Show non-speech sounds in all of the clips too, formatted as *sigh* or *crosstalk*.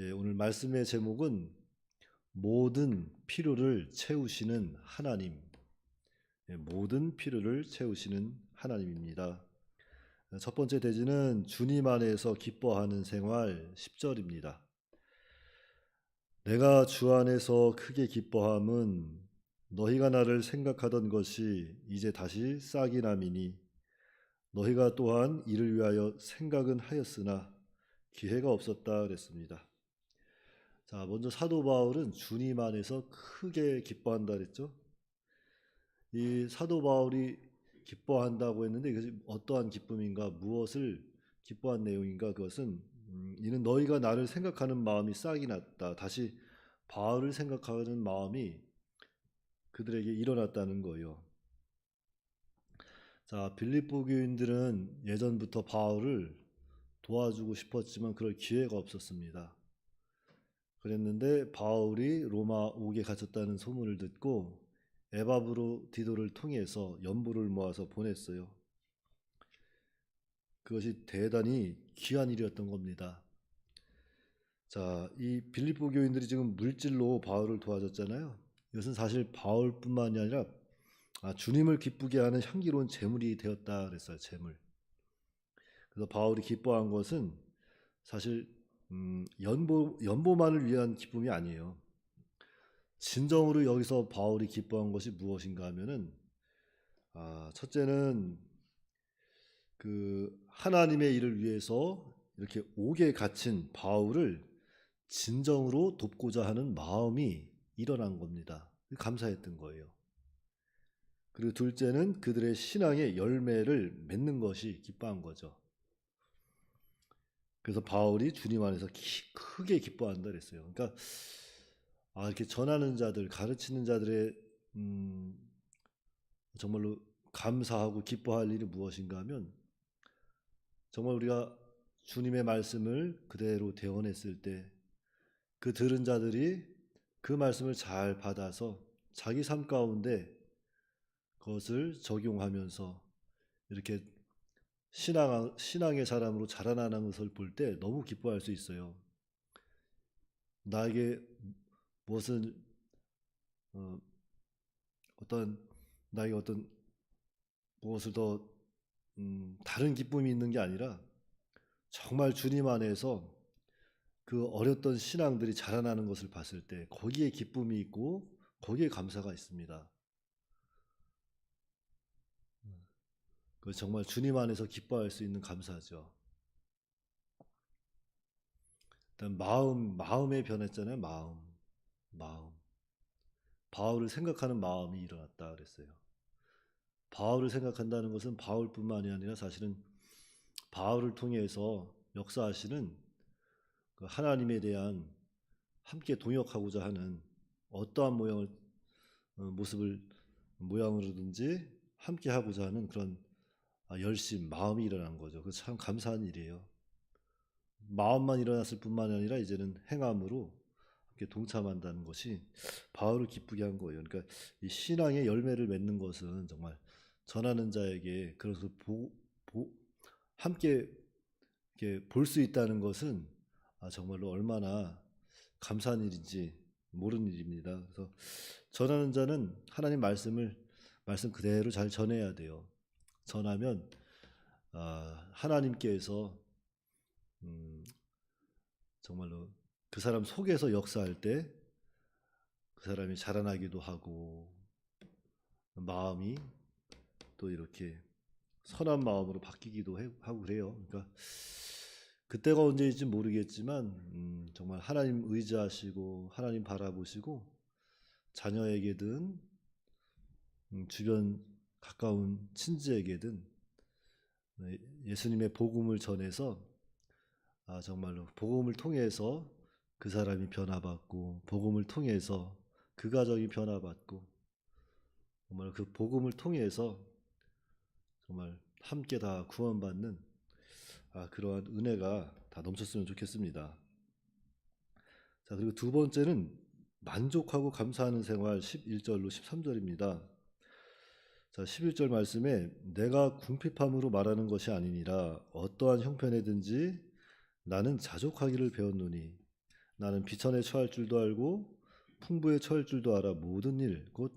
예, 오늘 말씀의 제목은 모든 필요를 채우시는 하나님. 예, 모든 필요를 채우시는 하나님입니다. 첫 번째 대지는 주님 안에서 기뻐하는 생활 10절입니다. 내가 주 안에서 크게 기뻐함은 너희가 나를 생각하던 것이 이제 다시 싹이 남이니 너희가 또한 이를 위하여 생각은 하였으나 기회가 없었다 그랬습니다. 자, 먼저 사도 바울은 주님 안에서 크게 기뻐한다 그랬죠. 이 사도 바울이 기뻐한다고 했는데 이것이 어떠한 기쁨인가, 무엇을 기뻐한 내용인가 그것은 음, 이는 너희가 나를 생각하는 마음이 싹이 났다. 다시 바울을 생각하는 마음이 그들에게 일어났다는 거예요. 자, 빌립보 교인들은 예전부터 바울을 도와주고 싶었지만 그럴 기회가 없었습니다. 그랬는데 바울이 로마 옥에 갇혔다는 소문을 듣고 에바브로 디도를 통해서 연보를 모아서 보냈어요. 그것이 대단히 귀한 일이었던 겁니다. 자, 이 빌립보 교인들이 지금 물질로 바울을 도와줬잖아요. 이것은 사실 바울뿐만이 아니라 아, 주님을 기쁘게 하는 향기로운 재물이 되었다 그랬어요. 재물. 그래서 바울이 기뻐한 것은 사실 음, 연보 연보만을 위한 기쁨이 아니에요. 진정으로 여기서 바울이 기뻐한 것이 무엇인가 하면은 아, 첫째는 그 하나님의 일을 위해서 이렇게 옥에 갇힌 바울을 진정으로 돕고자 하는 마음이 일어난 겁니다. 감사했던 거예요. 그리고 둘째는 그들의 신앙의 열매를 맺는 것이 기뻐한 거죠. 그래서 바울이 주님 안에서 기, 크게 기뻐한다 그랬어요. 그러니까 아, 이렇게 전하는 자들, 가르치는 자들의 음, 정말로 감사하고 기뻐할 일이 무엇인가 하면 정말 우리가 주님의 말씀을 그대로 대원했을 때 그 들은 자들이 그 말씀을 잘 받아서 자기 삶 가운데 그것을 적용하면서 이렇게 신앙, 신앙의 사람으로 자라나는 것을 볼 때 너무 기뻐할 수 있어요. 나에게 무엇은 어, 어떤 나에게 어떤 무엇을 더 음, 다른 기쁨이 있는 게 아니라 정말 주님 안에서 그 어렸던 신앙들이 자라나는 것을 봤을 때 거기에 기쁨이 있고 거기에 감사가 있습니다. 그 정말 주님 안에서 기뻐할 수 있는 감사죠. 일단 마음 마음에 변했잖아요. 마음 마음 바울을 생각하는 마음이 일어났다 그랬어요. 바울을 생각한다는 것은 바울뿐만이 아니라 사실은 바울을 통해서 역사하시는 그 하나님에 대한 함께 동역하고자 하는 어떠한 모양을 어, 모습을 모양으로든지 함께 하고자 하는 그런 아, 열심, 마음이 일어난 거죠. 그 참 감사한 일이에요. 마음만 일어났을 뿐만 아니라 이제는 행함으로 함께 동참한다는 것이 바울을 기쁘게 한 거예요. 그러니까 이 신앙의 열매를 맺는 것은 정말 전하는 자에게 그래서 보, 보, 함께 볼수 있다는 것은 아, 정말로 얼마나 감사한 일인지 모르는 일입니다. 그래서 전하는 자는 하나님 말씀을 말씀 그대로 잘 전해야 돼요. 전하면 아, 하나님께서 음, 정말로 그 사람 속에서 역사할 때 그 사람이 자라나기도 하고 마음이 또 이렇게 선한 마음으로 바뀌기도 하고 그래요. 그러니까 그때가 언제일지 모르겠지만 음, 정말 하나님 의지하시고 하나님 바라보시고 자녀에게든 음, 주변 가까운 친지에게든 네, 예수님의 복음을 전해서 아, 정말로 복음을 통해서 그 사람이 변화받고 복음을 통해서 그 가정이 변화받고 정말 그 복음을 통해서 정말 함께 다 구원받는 아, 그러한 은혜가 다 넘쳤으면 좋겠습니다. 자, 그리고 두 번째는 만족하고 감사하는 생활 11절로 13절입니다. 자, 11절 말씀에 내가 궁핍함으로 말하는 것이 아니니라 어떠한 형편에든지 나는 자족하기를 배웠노니 나는 비천에 처할 줄도 알고 풍부에 처할 줄도 알아 모든 일 곧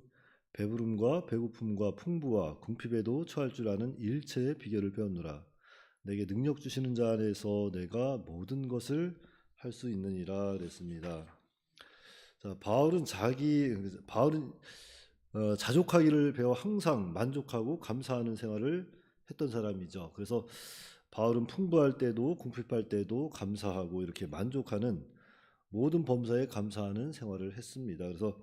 배부름과 배고픔과 풍부와 궁핍에도 처할 줄 아는 일체의 비결을 배웠노라 내게 능력 주시는 자 안에서 내가 모든 것을 할 수 있느니라 그랬습니다. 자 바울은 자기 바울은 어, 자족하기를 배워 항상 만족하고 감사하는 생활을 했던 사람이죠. 그래서 바울은 풍부할 때도 궁핍할 때도 감사하고 이렇게 만족하는 모든 범사에 감사하는 생활을 했습니다. 그래서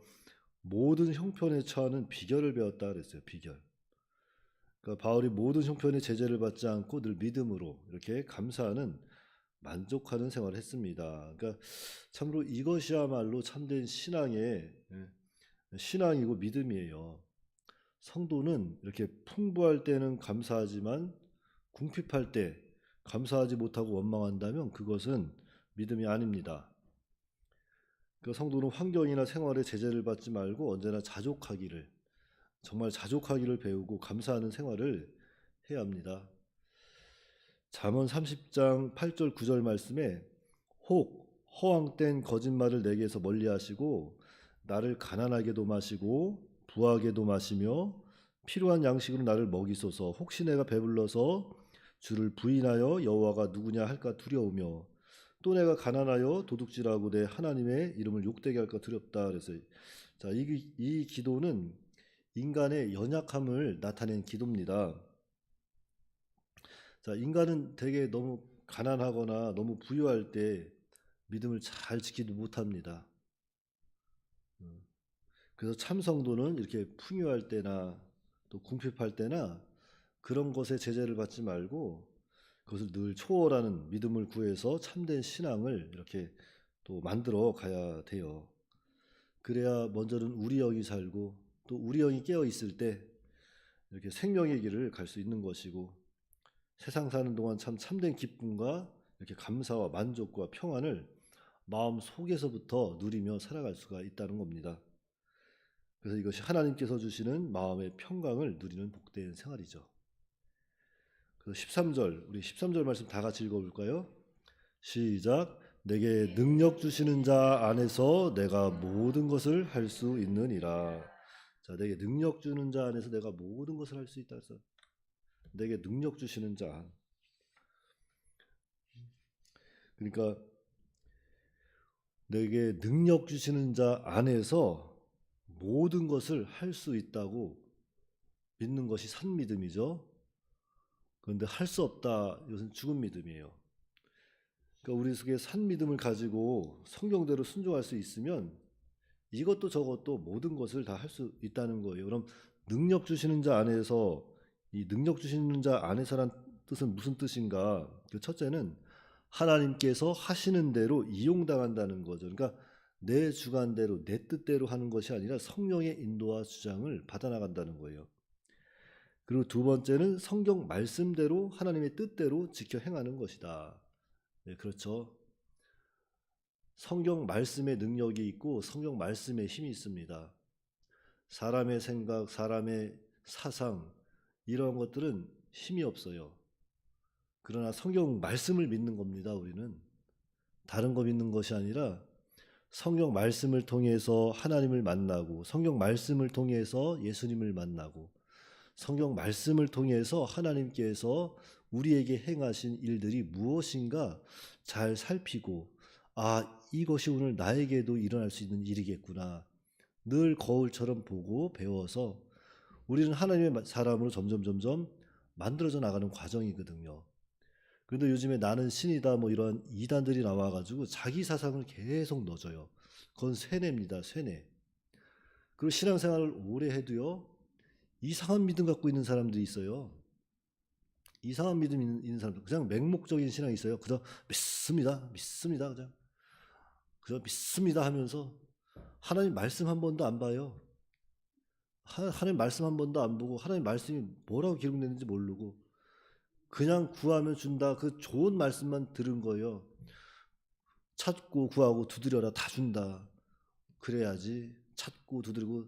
모든 형편에 처하는 비결을 배웠다 그랬어요. 비결. 그러니까 바울이 모든 형편의 제재를 받지 않고 늘 믿음으로 이렇게 감사하는 만족하는 생활을 했습니다. 그러니까 참으로 이것이야말로 참된 신앙의 예, 신앙이고 믿음이에요. 성도는 이렇게 풍부할 때는 감사하지만 궁핍할 때 감사하지 못하고 원망한다면 그것은 믿음이 아닙니다. 그 성도는 환경이나 생활에 제재를 받지 말고 언제나 자족하기를 정말 자족하기를 배우고 감사하는 생활을 해야 합니다. 잠언 30장 8절 9절 말씀에 혹 허황된 거짓말을 내게서 멀리하시고 나를 가난하게도 마시고 부하게도 마시며 필요한 양식으로 나를 먹이소서 혹시 내가 배불러서 주를 부인하여 여호와가 누구냐 할까 두려우며 또 내가 가난하여 도둑질하고 내 하나님의 이름을 욕되게 할까 두렵다 그래서 자 이 이 기도는 인간의 연약함을 나타낸 기도입니다. 자 인간은 되게 너무 가난하거나 너무 부유할 때 믿음을 잘 지키지 못합니다. 음. 그래서 참성도는 이렇게 풍요할 때나 또 궁핍할 때나 그런 것에 제재를 받지 말고 그것을 늘 초월하는 믿음을 구해서 참된 신앙을 이렇게 또 만들어 가야 돼요. 그래야 먼저는 우리 영이 살고 또 우리 영이 깨어 있을 때 이렇게 생명의 길을 갈 수 있는 것이고 세상 사는 동안 참 참된 기쁨과 이렇게 감사와 만족과 평안을 마음 속에서부터 누리며 살아갈 수가 있다는 겁니다. 그래서 이것이 하나님께서 주시는 마음의 평강을 누리는 복된 생활이죠. 그래서 13절 우리 13절 말씀 다 같이 읽어볼까요? 시작 내게 능력 주시는 자 안에서 내가 모든 것을 할 수 있느니라. 자, 내게 능력 주는 자 안에서 내가 모든 것을 할 수 있다 해서 내게 능력 주시는 자. 그러니까 내게 능력 주시는 자 안에서 모든 것을 할 수 있다고 믿는 것이 산 믿음이죠. 그런데 할 수 없다. 이것은 죽은 믿음이에요. 그러니까 우리 속에 산 믿음을 가지고 성경대로 순종할 수 있으면 이것도 저것도 모든 것을 다 할 수 있다는 거예요. 그럼 능력 주시는 자 안에서 이 능력 주시는 자 안에서란 뜻은 무슨 뜻인가? 그 첫째는 하나님께서 하시는 대로 이용당한다는 거죠. 그러니까 내 주관대로 내 뜻대로 하는 것이 아니라 성령의 인도와 주장을 받아나간다는 거예요. 그리고 두 번째는 성경 말씀대로 하나님의 뜻대로 지켜 행하는 것이다. 네, 그렇죠. 성경 말씀의 능력이 있고 성경 말씀의 힘이 있습니다. 사람의 생각, 사람의 사상 이런 것들은 힘이 없어요. 그러나 성경 말씀을 믿는 겁니다. 우리는 다른 거 믿는 것이 아니라 성경 말씀을 통해서 하나님을 만나고 성경 말씀을 통해서 예수님을 만나고 성경 말씀을 통해서 하나님께서 우리에게 행하신 일들이 무엇인가 잘 살피고 아 이것이 오늘 나에게도 일어날 수 있는 일이겠구나 늘 거울처럼 보고 배워서 우리는 하나님의 사람으로 점점 점점 만들어져 나가는 과정이거든요. 그런데 요즘에 나는 신이다 뭐 이런 이단들이 나와가지고 자기 사상을 계속 넣어줘요. 그건 세뇌입니다. 세뇌. 그리고 신앙생활을 오래 해도요. 이상한 믿음 갖고 있는 사람들이 있어요. 이상한 믿음 있는 사람들 그냥 맹목적인 신앙이 있어요. 그저 믿습니다. 믿습니다. 그냥 그저 믿습니다 하면서 하나님 말씀 한 번도 안 봐요. 하나님 말씀 한 번도 안 보고 하나님 말씀이 뭐라고 기록됐는지 모르고 그냥 구하면 준다. 그 좋은 말씀만 들은 거예요. 찾고 구하고 두드려라 다 준다. 그래야지. 찾고 두드리고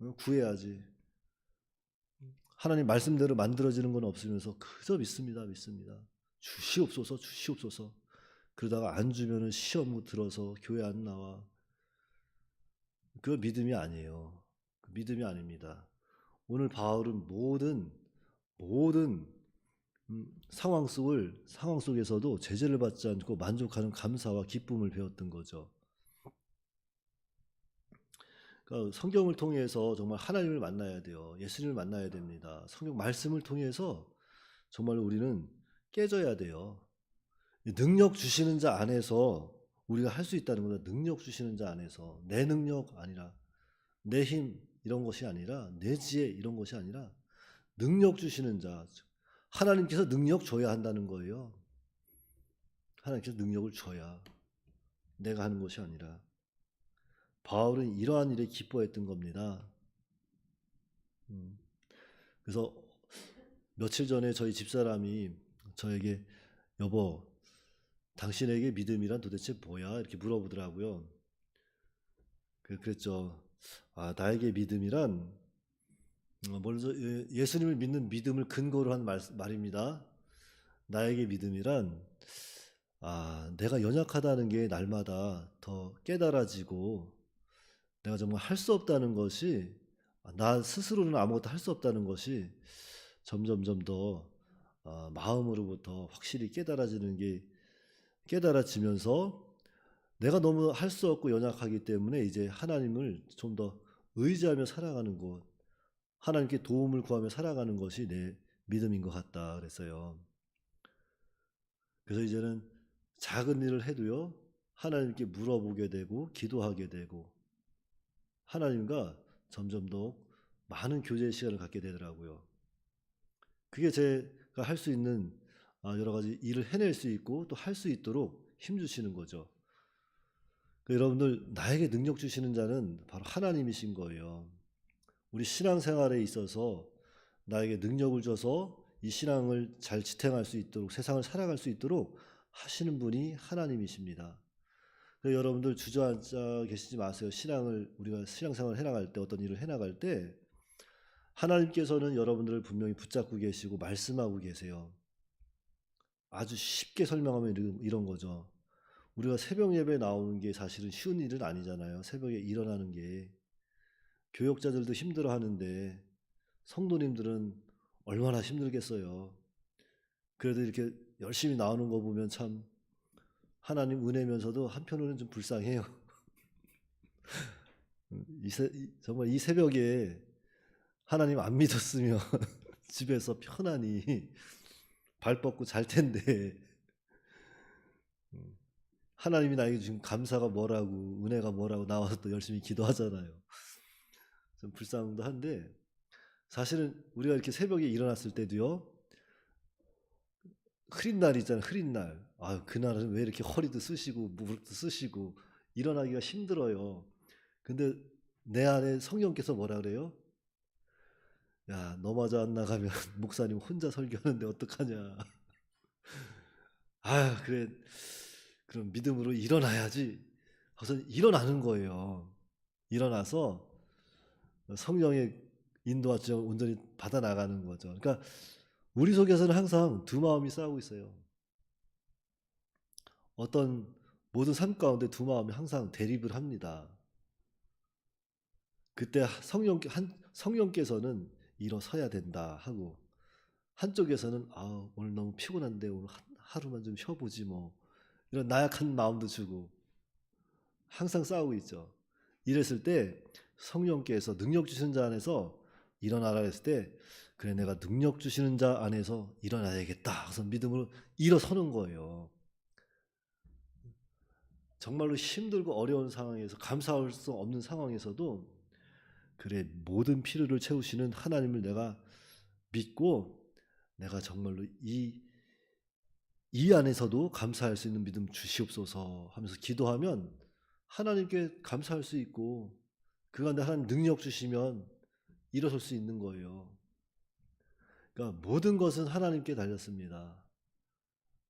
어, 구해야지. 하나님 말씀대로 만들어지는 건 없으면서 그저 믿습니다. 믿습니다. 주시옵소서 주시옵소서. 그러다가 안 주면은 시험 못 들어서 교회 안 나와. 그거 믿음이 아니에요. 그 믿음이 아닙니다. 오늘 바울은 모든 모든 음, 상황 속을 상황 속에서도 제재를 받지 않고 만족하는 감사와 기쁨을 배웠던 거죠. 그러니까 성경을 통해서 정말 하나님을 만나야 돼요. 예수님을 만나야 됩니다. 성경 말씀을 통해서 정말 우리는 깨져야 돼요. 이 능력 주시는 자 안에서 우리가 할 수 있다는 거다. 능력 주시는 자 안에서 내 능력 아니라 내 힘 이런 것이 아니라 내 지혜 이런 것이 아니라 능력 주시는 자 하나님께서 능력 줘야 한다는 거예요. 하나님께서 능력을 줘야 내가 하는 것이 아니라 바울은 이러한 일에 기뻐했던 겁니다. 음. 그래서 며칠 전에 저희 집사람이 저에게 여보 당신에게 믿음이란 도대체 뭐야 이렇게 물어보더라고요. 그- 그랬죠. 아 나에게 믿음이란 어, 먼저 예- 예수님을 믿는 믿음을 근거로 한 말, 말입니다. 나에게 믿음이란 아 내가 연약하다는 게 날마다 더 깨달아지고 내가 정말 할 수 없다는 것이 아, 나 스스로는 아무것도 할 수 없다는 것이 점점점 더 아, 마음으로부터 확실히 깨달아지는 게 깨달아지면서 내가 너무 할 수 없고 연약하기 때문에 이제 하나님을 좀 더 의지하며 살아가는 것, 하나님께 도움을 구하며 살아가는 것이 내 믿음인 것 같다 그랬어요. 그래서 이제는 작은 일을 해도요, 하나님께 물어보게 되고, 기도하게 되고, 하나님과 점점 더 많은 교제 시간을 갖게 되더라고요. 그게 제가 할 수 있는 아, 여러 가지 일을 해낼 수 있고 또 할 수 있도록 힘주시는 거죠. 그 여러분들 나에게 능력 주시는 자는 바로 하나님이신 거예요. 우리 신앙생활에 있어서 나에게 능력을 줘서 이 신앙을 잘 지탱할 수 있도록 세상을 살아갈 수 있도록 하시는 분이 하나님이십니다. 여러분들 주저앉아 계시지 마세요. 신앙을 우리가 신앙생활을 해나갈 때 어떤 일을 해나갈 때 하나님께서는 여러분들을 분명히 붙잡고 계시고 말씀하고 계세요. 아주 쉽게 설명하면 이런 거죠. 우리가 새벽 예배 나오는 게 사실은 쉬운 일은 아니잖아요. 새벽에 일어나는 게 교역자들도 힘들어 하는데 성도님들은 얼마나 힘들겠어요. 그래도 이렇게 열심히 나오는 거 보면 참 하나님 은혜면서도 한편으로는 좀 불쌍해요. *laughs* 이 새, 이- 정말 이 새벽에 하나님 안 믿었으면 *laughs* 집에서 편안히 발 뻗고 잘 텐데 음, 하나님이 나에게 주신 감사가 뭐라고 은혜가 뭐라고 나와서 또 열심히 기도하잖아요. 좀 불쌍도 한데 사실은 우리가 이렇게 새벽에 일어났을 때도요. 흐린 날 있잖아요. 흐린 날. 아, 그날은 왜 이렇게 허리도 쑤시고 무릎도 쑤시고 일어나기가 힘들어요. 근데 내 안에 성령께서 뭐라 그래요? 야, 너 마저 안 나가면 *laughs* 목사님 혼자 설교하는데 어떡하냐. *laughs* 아, 그래. 그럼 믿음으로 일어나야지. 그래서 일어나는 거예요. 일어나서 성령의 인도와 지원 온전히 받아 나가는 거죠. 그러니까 우리 속에서는 항상 두 마음이 싸우고 있어요. 어떤 모든 삶 가운데 두 마음이 항상 대립을 합니다. 그때 성령 한 성령께서는 일어서야 된다 하고 한쪽에서는 아 오늘 너무 피곤한데 오늘 하- 하루만 좀 쉬어보지 뭐 이런 나약한 마음도 주고 항상 싸우고 있죠. 이랬을 때 성령께서 능력 주시는 자 안에서 일어나라 했을 때 그래 내가 능력 주시는 자 안에서 일어나야겠다. 그래서 믿음으로 일어서는 거예요. 정말로 힘들고 어려운 상황에서 감사할 수 없는 상황에서도 그래 모든 필요를 채우시는 하나님을 내가 믿고 내가 정말로 이, 이 안에서도 감사할 수 있는 믿음 주시옵소서 하면서 기도하면 하나님께 감사할 수 있고 그 가운데 하나님 능력 주시면 일어설 수 있는 거예요. 그러니까 모든 것은 하나님께 달렸습니다.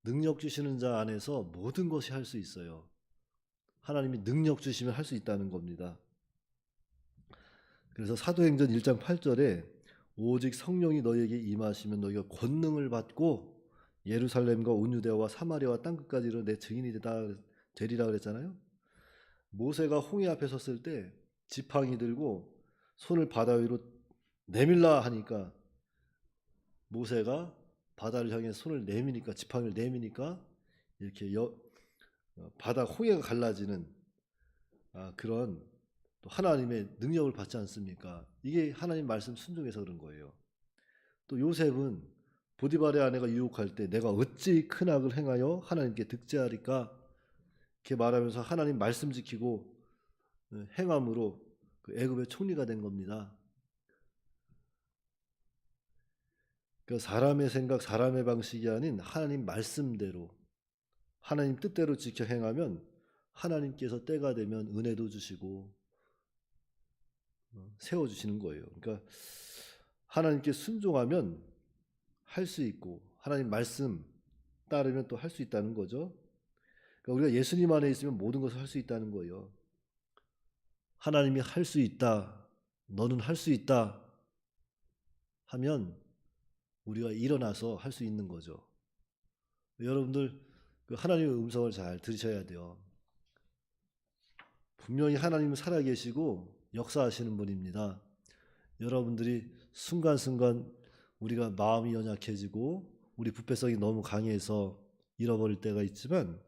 능력 주시는 자 안에서 모든 것이 할 수 있어요. 하나님이 능력 주시면 할 수 있다는 겁니다. 그래서 사도행전 1장 8절에 오직 성령이 너희에게 임하시면 너희가 권능을 받고 예루살렘과 온 유대와 사마리아와 땅 끝까지 이르러 내 증인이 되다 되리라 그랬잖아요. 모세가 홍해 앞에 섰을 때 지팡이 들고 손을 바다 위로 내밀라 하니까 모세가 바다를 향해 손을 내미니까 지팡이를 내미니까 이렇게 여, 어, 바다 홍해가 갈라지는 아, 그런 또 하나님의 능력을 받지 않습니까? 이게 하나님 말씀 순종해서 그런 거예요. 또 요셉은 보디발의 아내가 유혹할 때 내가 어찌 큰 악을 행하여 하나님께 득제하리까 이렇게 말하면서 하나님 말씀 지키고 어, 행함으로 그 애굽의 총리가 된 겁니다. 그 사람의 생각, 사람의 방식이 아닌 하나님 말씀대로 하나님 뜻대로 지켜 행하면 하나님께서 때가 되면 은혜도 주시고 어, 세워 주시는 거예요. 그러니까 하나님께 순종하면 할 수 있고 하나님 말씀 따르면 또 할 수 있다는 거죠. 그러니까 우리가 예수님 안에 있으면 모든 것을 할 수 있다는 거예요. 하나님이 할 수 있다. 너는 할 수 있다. 하면 우리가 일어나서 할 수 있는 거죠. 여러분들 그 하나님의 음성을 잘 들으셔야 돼요. 분명히 하나님은 살아계시고 역사하시는 분입니다. 여러분들이 순간순간 우리가 마음이 연약해지고 우리 부패성이 너무 강해서 잃어버릴 때가 있지만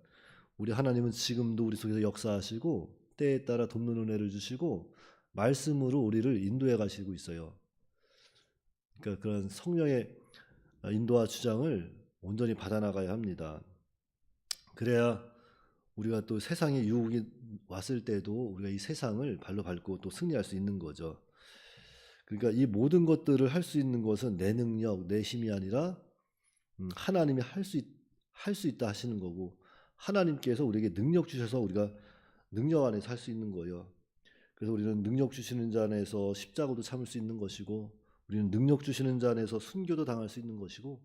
우리 하나님은 지금도 우리 속에서 역사하시고 때에 따라 돕는 은혜를 주시고 말씀으로 우리를 인도해 가시고 있어요. 그러니까 그런 성령의 인도와 주장을 온전히 받아나가야 합니다. 그래야 우리가 또 세상에 유혹이 왔을 때도 우리가 이 세상을 발로 밟고 또 승리할 수 있는 거죠. 그러니까 이 모든 것들을 할 수 있는 것은 내 능력, 내 힘이 아니라 음, 하나님이 할수 할 수 있다 하시는 거고 하나님께서 우리에게 능력 주셔서 우리가 능력 안에서 할수 있는 거예요. 그래서 우리는 능력 주시는 자 안에서 십자가도 참을 수 있는 것이고 우리는 능력 주시는 자 안에서 순교도 당할 수 있는 것이고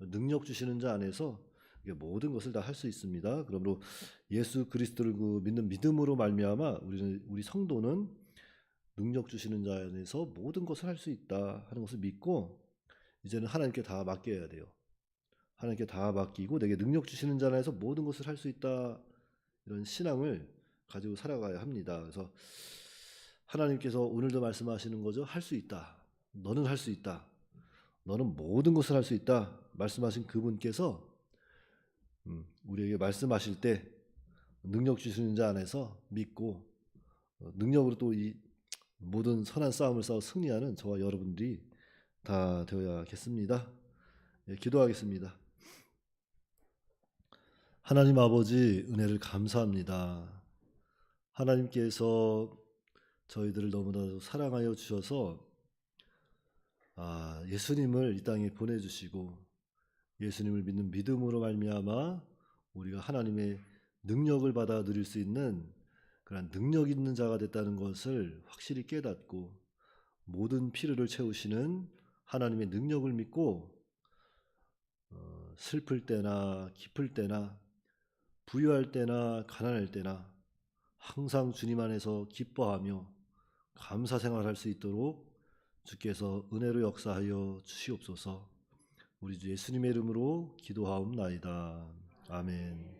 능력 주시는 자 안에서 모든 것을 다 할 수 있습니다. 그러므로 예수 그리스도를 그 믿는 믿음으로 말미암아 우리는 우리 성도는 능력 주시는 자 안에서 모든 것을 할 수 있다 하는 것을 믿고 이제는 하나님께 다 맡겨야 돼요. 하나님께 다 맡기고 내게 능력 주시는 자 안에서 모든 것을 할 수 있다 이런 신앙을 가지고 살아가야 합니다. 그래서 하나님께서 오늘도 말씀하시는 거죠. 할 수 있다. 너는 할 수 있다. 너는 모든 것을 할 수 있다. 말씀하신 그분께서 음, 우리에게 말씀하실 때 능력 주시는 자 안에서 믿고 어, 능력으로 또 이 모든 선한 싸움을 싸워 승리하는 저와 여러분들이 다 되어야겠습니다. 예, 기도하겠습니다. 하나님 아버지 은혜를 감사합니다. 하나님께서 저희들을 너무나 사랑하여 주셔서 아, 예수님을 이 땅에 보내주시고 예수님을 믿는 믿음으로 말미암아 우리가 하나님의 능력을 받아 누릴 수 있는 그런 능력 있는 자가 됐다는 것을 확실히 깨닫고 모든 필요를 채우시는 하나님의 능력을 믿고 어, 슬플 때나 기쁠 때나 부유할 때나 가난할 때나 항상 주님 안에서 기뻐하며 감사 생활할 수 있도록 주께서 은혜로 역사하여 주시옵소서. 우리 주 예수님의 이름으로 기도하옵나이다. 아멘.